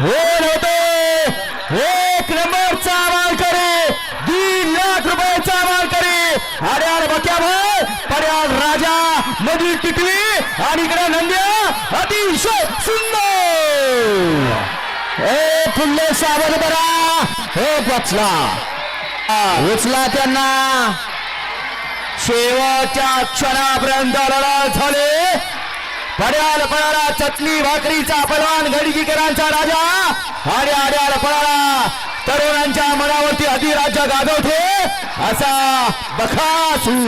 वर होतो. एक नंबरचा मालकरी. तीन लाख रुपयाचा मालकरी. आड्यार बक्यावर पर्याल राजा मधील टिकली आणि इकडे नंद्या अतिशय सुंदर. ए फुल्ले सावध बरा. हे पचला. उचला त्यांना. शेवटच्या क्षणापर्यंत लढा झाली. पड्याल पळाला चटणी भाकरीचा पलवान गडगीकरांचा राजा. आणि आड्याल पळाला तरुणांच्या मनावरती अधिराज्य गाजवते असा बखासू.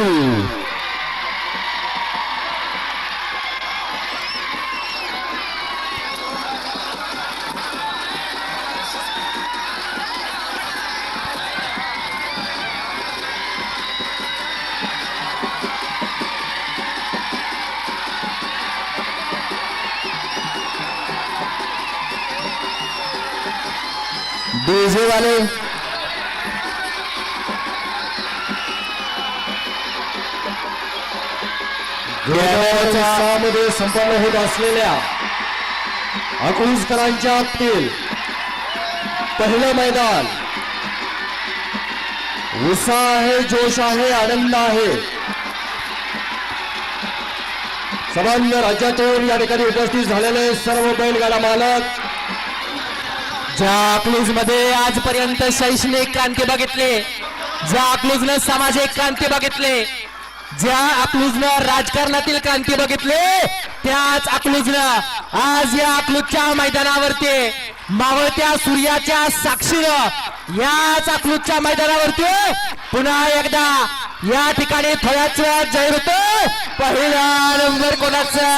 डीजे वाले। मध्ये संपन्न होत असलेल्या अकलूजकरांच्या आतील पहिलं मैदान. उत्साह आहे जोश आहे आनंद आहे. सर्वांना राज्यातून या ठिकाणी उपस्थित झालेले सर्व बैलगाडा मालक ज्या अकलूजमध्ये आजपर्यंत शैक्षणिक क्रांती बघितले ज्या अकलूजनं सामाजिक क्रांती बघितले ज्या अकलूजनं राजकारणातील क्रांती बघितले त्याच अकलूजनं आज या अकलूजच्या मैदानावरती मावळत्या सूर्याच्या साक्षीनं याच अकलूजच्या मैदानावरती पुन्हा एकदा या ठिकाणी थोड्याच वेळात जाहीर होतो. पहिला नंबर कोणाचा?